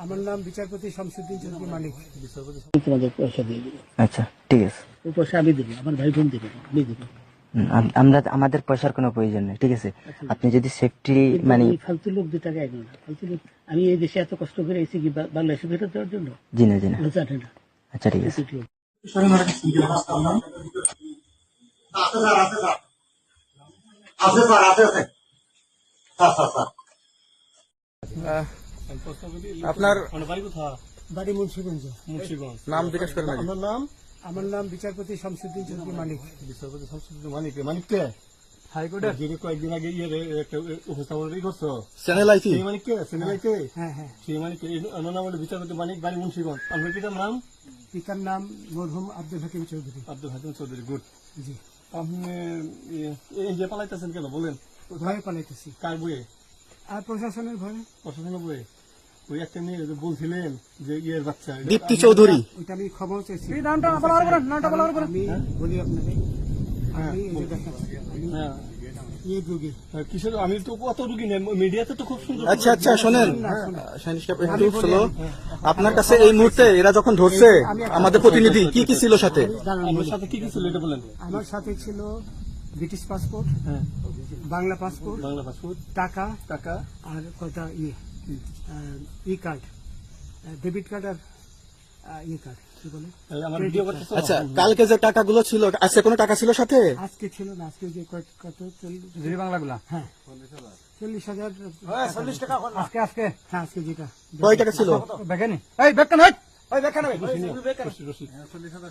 আমার নাম বিচারপতি শামসুদ্দিন চৌধুরী মানিক তোমাদের পয়সা দিয়ে দেবো আচ্ছা ঠিক আছে। ওই পয়সা আমি দেবো আমার ভাই বোন দেবে আমি দেবো। আমরা আমাদের পয়সার কোনো প্রয়োজন নেই ঠিক আছে? আপনি যদি সেফটি মানে ফালতু লোক দু টাকা ফালতু লোক আমি এই দেশে এত কষ্ট করে এসেছি কি বা- বাংলাদেশে ফেরত দেওয়ার জন্য? জি না জি না। জানে না আচ্ছা। ঠিক আছে। কিছু আছে স্যার আছে আছে স্যার আপনার বাড়ি মুন্সিগঞ্জ। মুন্সিগঞ্জ। নাম জিজ্ঞেস করেন আমার নাম আমার নাম বিচারপতি শামসুদ্দিন চৌধুরী মানিক। বিচারপতি শামসুদ্দিন মানিক মানিক কে? হাইকোর্টের যিনি কয়েকদিন আগে ইয়ে একটা উপস্থাপন করছ। চ্যানেল আইসি সেই মানিক কে? সেনেলাই কে হ্যাঁ হ্যাঁ। সেই মানিক নাম হলো বিচারপতি মানিক বাড়ি মুন্সিগঞ্জ। আপনার পিতার নাম? পিতার নাম মরহুম আব্দুল হাকিম চৌধুরী। আব্দুল হাকিম চৌধুরী গুড। জি। আপনি ইয়ে, এই যে পালাইতেছেন কেন? বলেন। ভয়ে পালাইতেছি। কার বইয়ে? আর প্রশাসনের ভয়ে। প্রশাসনের বইয়ে? ওই একটা মেয়ে যে বলছিলেন যে ইয়ের বাচ্চা দীপ্তি চৌধুরী। ওইটা আমি ক্ষমাও চাইছি। নামটা বলার পরে নামটা বলার পরে আমি বলি আপনাকে আমি এই আমি হ্যাঁ। ইয়ে হ্যাঁ, আমি তো কত রুগী নেই মিডিয়াতে তো খুব সুন্দর আচ্ছা আচ্ছা শোনেন। আপনার কাছে এই মুহূর্তে এরা যখন ধরছে আমাদের প্রতিনিধি কি কি ছিল সাথে? সাথে কি কি ছিল এটা বলেন। আমার সাথে ছিল ব্রিটিশ পাসপোর্ট হ্যাঁ। বাংলা পাসপোর্ট বাংলা পাসপোর্ট টাকা টাকা। আর কয়টা ইয়ে। ই কার্ড ডেবিট কার্ড আর ই কার্ড কি বলে? এই আমার ভিডিও করতেছো? আচ্ছা কালকে যে টাকাগুলো ছিল আজকে কোনো টাকা ছিল সাথে? আজকে ছিল না আজকে যে কত? চল্লিশ বাংলাগুলা? হ্যাঁ। চল্লিশ হাজার। চল্লিশ টাকা আজকে আজকে? হ্যাঁ আজকে যেটা। কয় টাকা ছিল? বেকানি এই বেকান হই ওই বেকান চল্লিশ হাজার